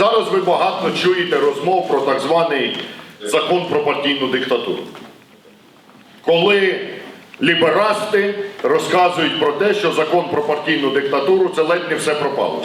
Зараз ви багато чуєте розмов про так званий закон про партійну диктатуру. Коли ліберасти розказують про те, що закон про партійну диктатуру це ледь не все пропало.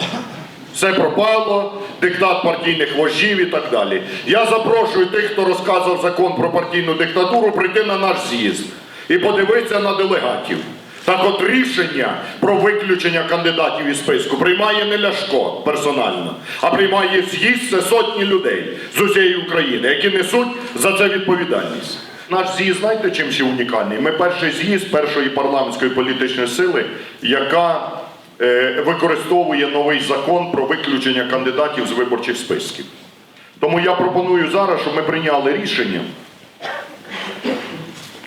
Все пропало, диктат партійних вождів і так далі. Я запрошую тих, хто розказував закон про партійну диктатуру, прийти на наш з'їзд і подивитися на делегатів. Так от рішення про виключення кандидатів із списку приймає не Ляшко персонально, а приймає з'їзд це сотні людей з усієї України, які несуть за це відповідальність. Наш з'їзд, знаєте, чим ще унікальний? Ми перший з'їзд першої парламентської політичної сили, яка е, використовує новий закон про виключення кандидатів з виборчих списків. Тому я пропоную зараз, щоб ми прийняли рішення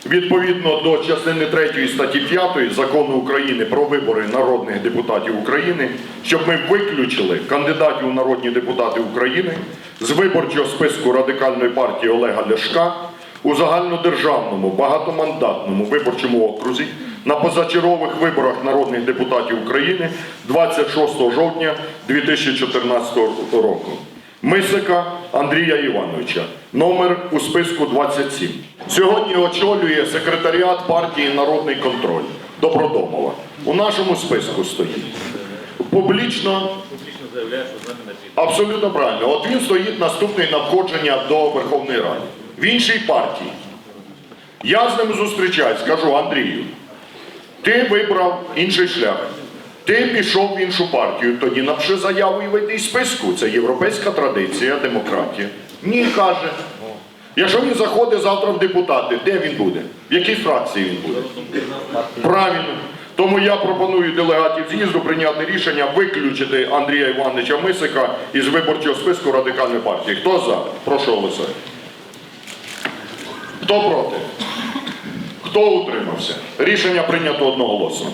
відповідно до частини 3 статті 5 закону України про вибори народних депутатів України, щоб ми виключили кандидатів у народні депутати України з виборчого списку радикальної партії Олега Ляшка у загальнодержавному багатомандатному виборчому окрузі на позачергових виборах народних депутатів України 26 жовтня 2014 року. Мисика Андрія Івановича, номер у списку 27. Сьогодні очолює секретаріат партії Народний контроль Добродомова. У нашому списку стоїть. Публічно. Абсолютно правильно. От він стоїть наступний на входження до Верховної Ради. В іншій партії. Я з ним зустрічаюсь, кажу, Андрію, ти вибрав інший шлях. Ти пішов в іншу партію, тоді напиши заяву і вийди із списку. Це європейська традиція, демократія. Ні, каже. Якщо він заходить завтра в депутати, де він буде? В якій фракції він буде? Правильно. Тому я пропоную делегатів з'їзду прийняти рішення виключити Андрія Івановича Мисика із виборчого списку радикальної партії. Хто за? Прошу голосувати. Хто проти? Хто утримався? Рішення прийнято одноголосно.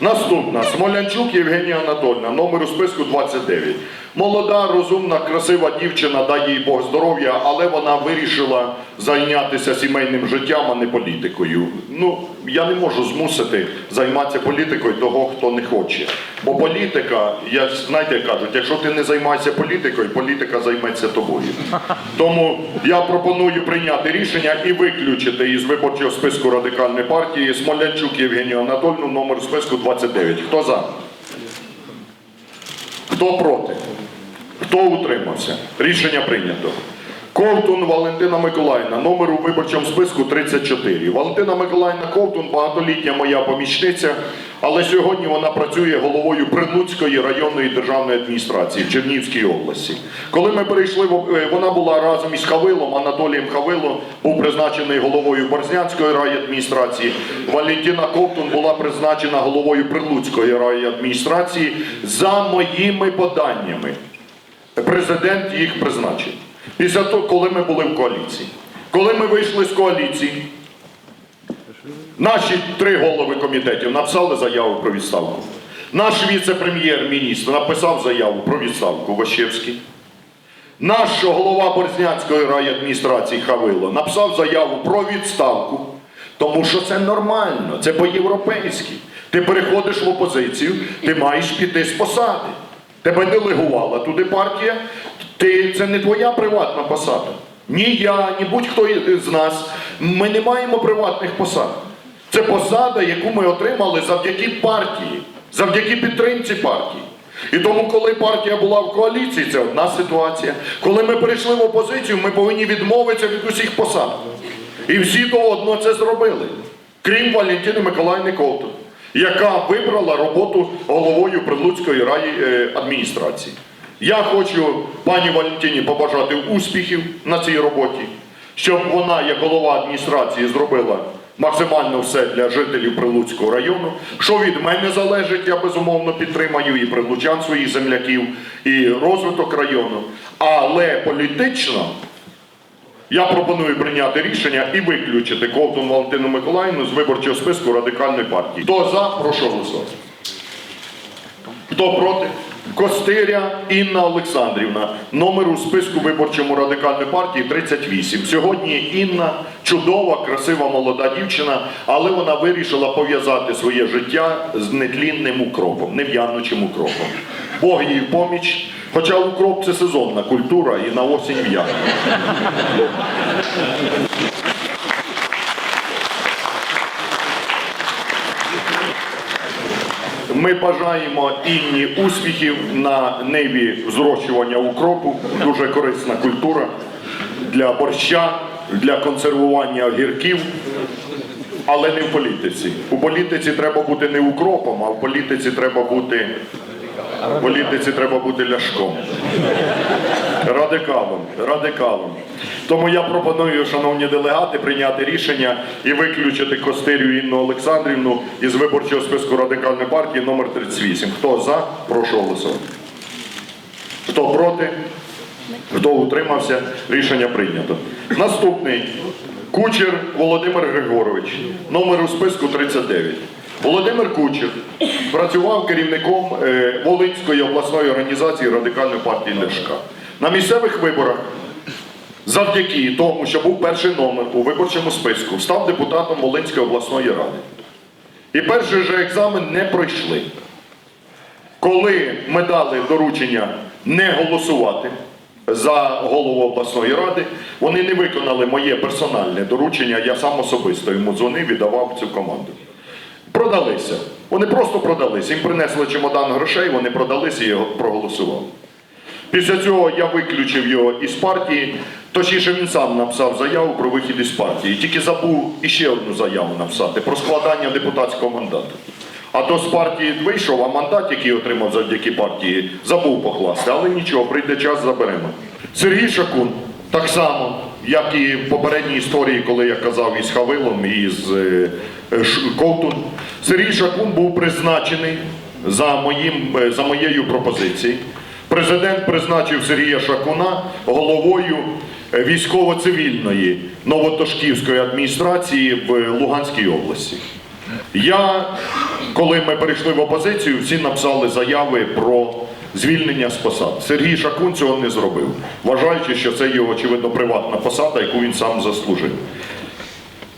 Наступна Смолянчук Євгенія Анатольна, номер у списку 29. Молода, розумна, красива дівчина, дай їй Бог здоров'я, але вона вирішила зайнятися сімейним життям, а не політикою. Ну, я не можу змусити займатися політикою того, хто не хоче. Бо політика, я, знаєте, кажуть, якщо ти не займаєшся політикою, політика займеться тобою. Тому я пропоную прийняти рішення і виключити із виборчого списку радикальної партії Смолянчук Євгенію Анатольовну, номер списку 29. Хто за? Хто проти? Хто утримався? Рішення прийнято. Ковтун Валентина Миколаївна, номер у виборчому списку 34. Валентина Миколаївна Ковтун багатолітня моя помічниця, але сьогодні вона працює головою Прилуцької районної державної адміністрації в Чернігівській області. Коли ми перейшли, е, вона була разом із Хавилом, Анатолієм Хавило був призначений головою Борзнянської райадміністрації. Валентина Ковтун була призначена головою Прилуцької райадміністрації за моїми поданнями. Президент їх призначив. Після того, коли ми були в коаліції. Коли ми вийшли з коаліції, наші три голови комітетів написали заяву про відставку. Наш віце-прем'єр-міністр написав заяву про відставку Ващевський. Наш голова Борзнянської райадміністрації Хавило написав заяву про відставку, тому що це нормально, це по-європейськи. Ти переходиш в опозицію, ти маєш піти з посади. Тебе делегувала туди партія, ти, це не твоя приватна посада. Ні я, ні будь-хто з нас. Ми не маємо приватних посад. Це посада, яку ми отримали завдяки партії, завдяки підтримці партії. І тому, коли партія була в коаліції, це одна ситуація. Коли ми перейшли в опозицію, ми повинні відмовитися від усіх посад. І всі до одного це зробили. Крім Валентини Миколаївни Ковтун, яка вибрала роботу головою Прилуцької раї е. Я хочу пані Валентині побажати успіхів на цій роботі, щоб вона, як голова адміністрації, зробила максимально все для жителів Прилуцького району. Що від мене залежить, я безумовно підтримаю і прилучан своїх земляків, і розвиток району. Але політично я пропоную прийняти рішення і виключити Ковтун Валентину Миколаївну з виборчого списку радикальної партії. Хто за, прошу голосувати. Хто проти? Костиря Інна Олександрівна, номер у списку виборчому радикальної партії 38. Сьогодні Інна чудова, красива молода дівчина, але вона вирішила пов'язати своє життя з нетлінним укропом, нев'янучим укропом. Бог їй поміч. Хоча укроп це сезонна культура і на осінь в'яне. Ми бажаємо Інні успіхів на ниві зрощування укропу. Дуже корисна культура для борща, для консервування огірків, але не в політиці. У політиці треба бути не укропом, а в політиці треба бути. Політиці треба бути ляшком. Радикалом, радикалом. Тому я пропоную, шановні делегати, прийняти рішення і виключити Костирю Інну Олександрівну із виборчого списку радикальної партії номер 38. Хто за, прошу голосувати. Хто проти? Хто утримався? Рішення прийнято. Наступний Кучер Володимир Григорович, номер у списку 39. Володимир Кучер працював керівником е, Волинської обласної організації Радикальної партії Ляшка. На місцевих виборах, завдяки тому, що був перший номер у виборчому списку, став депутатом Волинської обласної ради. І перший же екзамен не пройшли. Коли ми дали доручення не голосувати за голову обласної ради, вони не виконали моє персональне доручення, я сам особисто йому дзвонив і давав цю команду. Продалися. Вони просто продалися. Їм принесли чемодан грошей, вони продалися і його проголосували. Після цього я виключив його із партії, точніше він сам написав заяву про вихід із партії. Тільки забув іще одну заяву написати про складання депутатського мандату. А то з партії вийшов, а мандат, який отримав завдяки партії, забув покласти. Але нічого, прийде час, заберемо. Сергій Шакун так само, як і в попередній історії, коли я казав із Хавилом і з е, е, Ковтун. Сергій Шакун був призначений за, моїм, е, за моєю пропозицією. Президент призначив Сергія Шакуна головою військово-цивільної Новотошківської адміністрації в Луганській області. Я, коли ми перейшли в опозицію, всі написали заяви про звільнення з посад. Сергій Шакун цього не зробив, вважаючи, що це його, очевидно, приватна посада, яку він сам заслужив.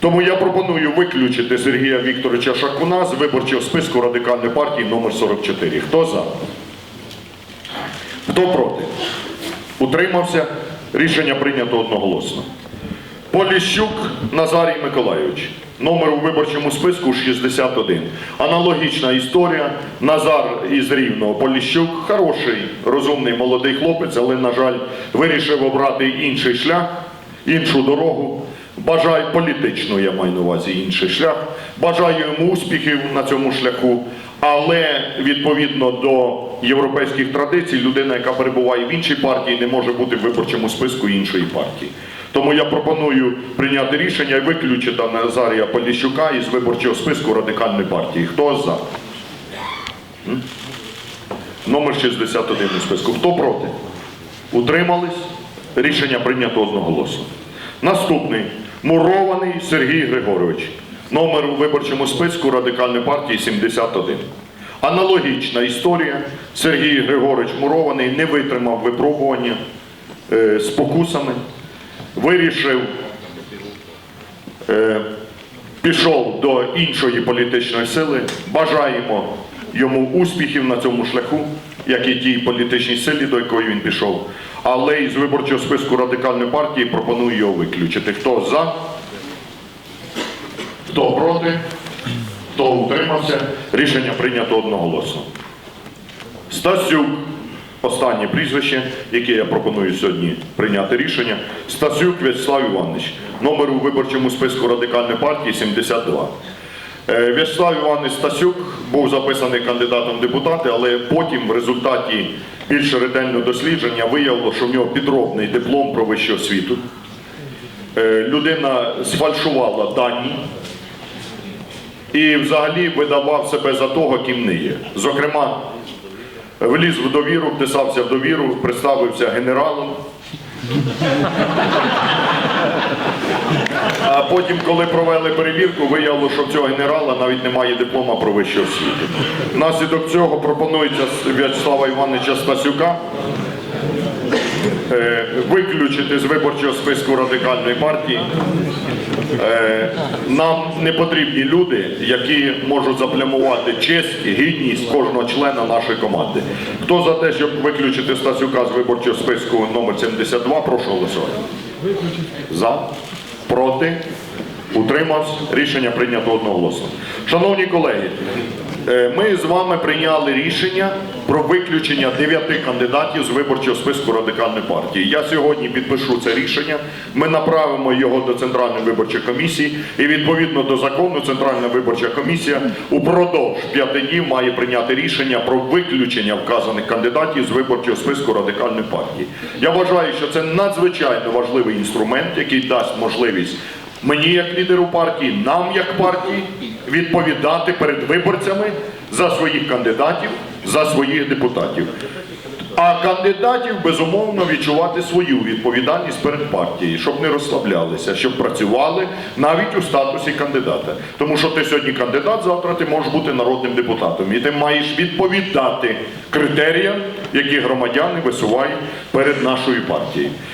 Тому я пропоную виключити Сергія Вікторовича Шакуна з виборчого списку радикальної партії номер 44. Хто за? Хто проти? Утримався. Рішення прийнято одноголосно. Поліщук Назарій Миколайович. Номер у виборчому списку 61. Аналогічна історія. Назар із Рівного. Поліщук хороший, розумний молодий хлопець, але, на жаль, вирішив обрати інший шлях, іншу дорогу. Бажаю політично, я маю на увазі інший шлях. Бажаю йому успіхів на цьому шляху. Але відповідно до європейських традицій, людина, яка перебуває в іншій партії, не може бути в виборчому списку іншої партії. Тому я пропоную прийняти рішення і виключити Назарія Поліщука із виборчого списку радикальної партії. Хто за? Номер 61 у списку. Хто проти? Утримались? Рішення прийнято одноголосно. Наступний мурований Сергій Григорович. Номер у виборчому списку радикальної партії 71. Аналогічна історія. Сергій Григорович Мурований не витримав випробування е, покусами, вирішив, е, пішов до іншої політичної сили. Бажаємо йому успіхів на цьому шляху, як і тій політичній силі, до якої він пішов. Але із виборчого списку радикальної партії пропоную його виключити. Хто за? Хто проти? Хто утримався? Рішення прийнято одноголосно. Стасюк, останнє прізвище, яке я пропоную сьогодні прийняти рішення. Стасюк В'ячеслав Іванович, номер у виборчому списку радикальної партії 72. Е, В'ячеслав Іванович Стасюк був записаний кандидатом в депутати, але потім в результаті більш ретельного дослідження виявило, що в нього підробний диплом про вищу освіту. Е, Людина сфальшувала дані і взагалі видавав себе за того, ким не є. Зокрема, вліз в довіру, вписався в довіру, представився генералом. А потім, коли провели перевірку, виявило, що в цього генерала навіть немає диплома про вищу освіту. Внаслідок цього пропонується В'ячеслава Івановича Стасюка виключити з виборчого списку радикальної партії. Е, Нам не потрібні люди, які можуть заплямувати честь гідність кожного члена нашої команди. Хто за те, щоб виключити Стасюка з виборчого списку номер 72, прошу голосувати. За, проти, утримався. Рішення прийнято одноголосно. Шановні колеги, е, ми з вами прийняли рішення про виключення дев'яти кандидатів з виборчого списку радикальної партії. Я сьогодні підпишу це рішення. Ми направимо його до Центральної виборчої комісії, і відповідно до закону Центральна виборча комісія упродовж п'яти днів має прийняти рішення про виключення вказаних кандидатів з виборчого списку радикальної партії. Я вважаю, що це надзвичайно важливий інструмент, який дасть можливість мені, як лідеру партії, нам, як партії, відповідати перед виборцями за своїх кандидатів, за своїх депутатів. А кандидатів безумовно відчувати свою відповідальність перед партією, щоб не розслаблялися, щоб працювали навіть у статусі кандидата. Тому що ти сьогодні кандидат, завтра ти можеш бути народним депутатом, і ти маєш відповідати критеріям, які громадяни висувають перед нашою партією.